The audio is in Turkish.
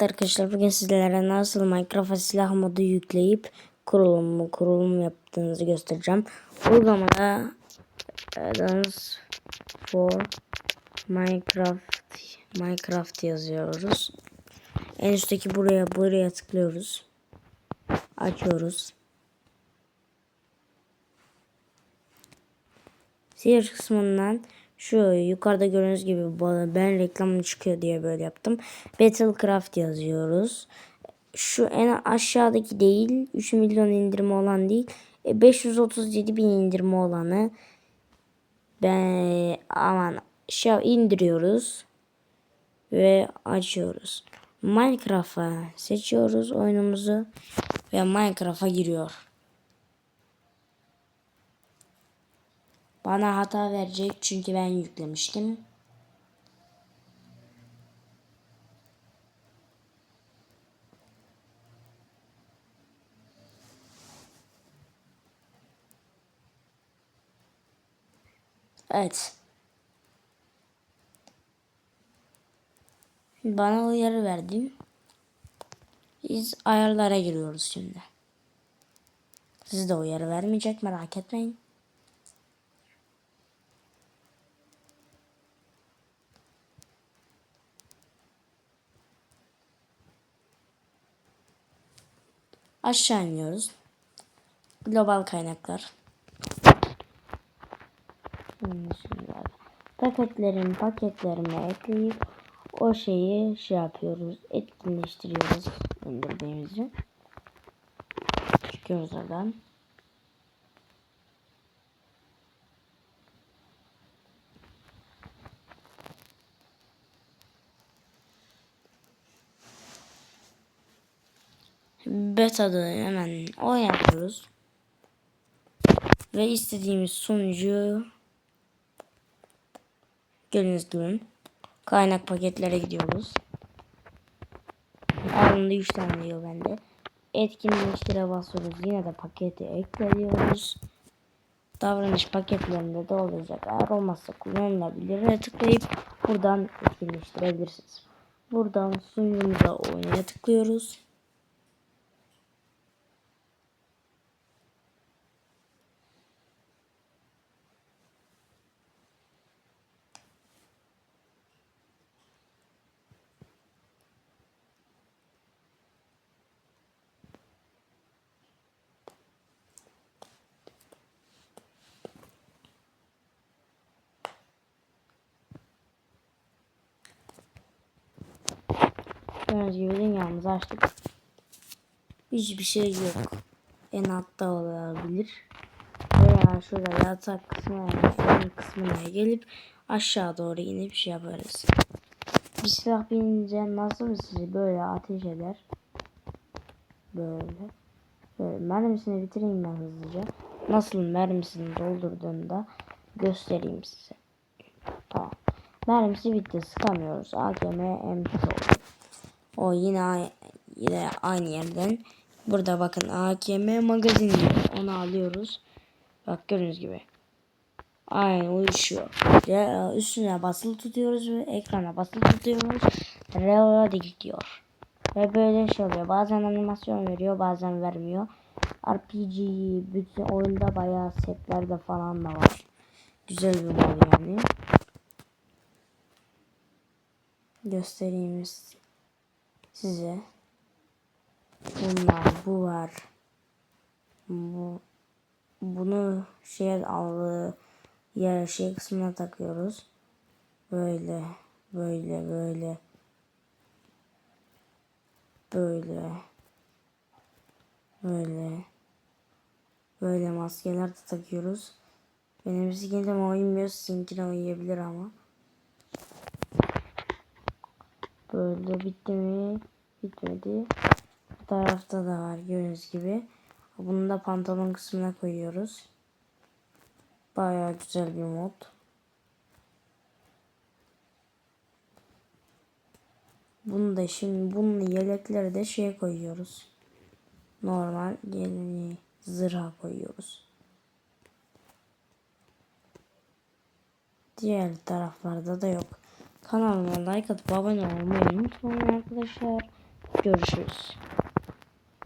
Arkadaşlar bugün sizlere nasıl Minecraft'a silah modu yükleyip kurulumu kurulum yaptığınızı göstereceğim. Uygulamada Addons for Minecraft Minecraft yazıyoruz. En üstteki buraya buraya tıklıyoruz. Açıyoruz. Sihir kısmından şu yukarıda gördüğünüz gibi ben reklamı çıkıyor diye böyle yaptım. Battlecraft yazıyoruz. Şu en aşağıdaki değil 3 milyon indirimi olan değil. e, 537 bin indirimi olanı ben aman şey indiriyoruz ve açıyoruz. Minecraft'a seçiyoruz oyunumuzu ve Minecraft'a giriyor. Bana hata verecek çünkü ben yüklemiştim. Evet. Bana uyarı verdi. Biz ayarlara giriyoruz şimdi. Siz de uyarı vermeyecek merak etmeyin. Aşağı iniyoruz. Global kaynaklar. Paketlerin paketlerine ekleyip o şeyi şey yapıyoruz. Etkinleştiriyoruz indirdiğimizi. Çıkıyoruz oradan. Beta'da hemen o yapıyoruz. Ve istediğimiz sonucu gördüğünüz gibi kaynak paketlere gidiyoruz. Anında 3 tane diyor bende. Etkinleştire basıyoruz. Yine de paketi ekliyoruz. Davranış paketlerinde de olacak. Eğer olmazsa kullanılabilir tıklayıp buradan etkinleştirebilirsiniz. Buradan sunucumuza oynaya tıklıyoruz. Gördüğünüz gibi dünyamızı açtık. Hiçbir şey yok. En altta olabilir. Veya şurada yatak kısmına yani kısmına gelip aşağı doğru inip şey yaparız. Bir silah binince nasıl sizi böyle ateş eder? Böyle. Böyle mermisini bitireyim ben hızlıca. Nasıl mermisini doldurduğunda göstereyim size. Tamam. Mermisi bitti. Sıkamıyoruz. AKM M2 oldu. O yine yine aynı yerden. Burada bakın AKM magazin diyor. Onu alıyoruz. Bak gördüğünüz gibi. Aynı uyuşuyor. Re- Üstüne basılı tutuyoruz ve ekrana basılı tutuyoruz. Reload diyor. Ve böyle şey oluyor. Bazen animasyon veriyor bazen vermiyor. RPG bütün oyunda bayağı setlerde falan da var. Güzel bir mod yani. Göstereyim size. Bunlar bu var. Bu bunu şey aldı yer şey kısmına takıyoruz. Böyle böyle böyle böyle böyle böyle maskeler de takıyoruz. Benim sikincim uymuyor, sizinkine uyuyabilir ama. Böyle bitti mi? Bitmedi. Bu tarafta da var gördüğünüz gibi. Bunu da pantolon kısmına koyuyoruz. Baya güzel bir mod. Bunu da şimdi bunun yelekleri de şeye koyuyoruz. Normal yeleği zırha koyuyoruz. Diğer taraflarda da yok. Kanalıma like atıp abone olmayı unutmayın arkadaşlar. Görüşürüz.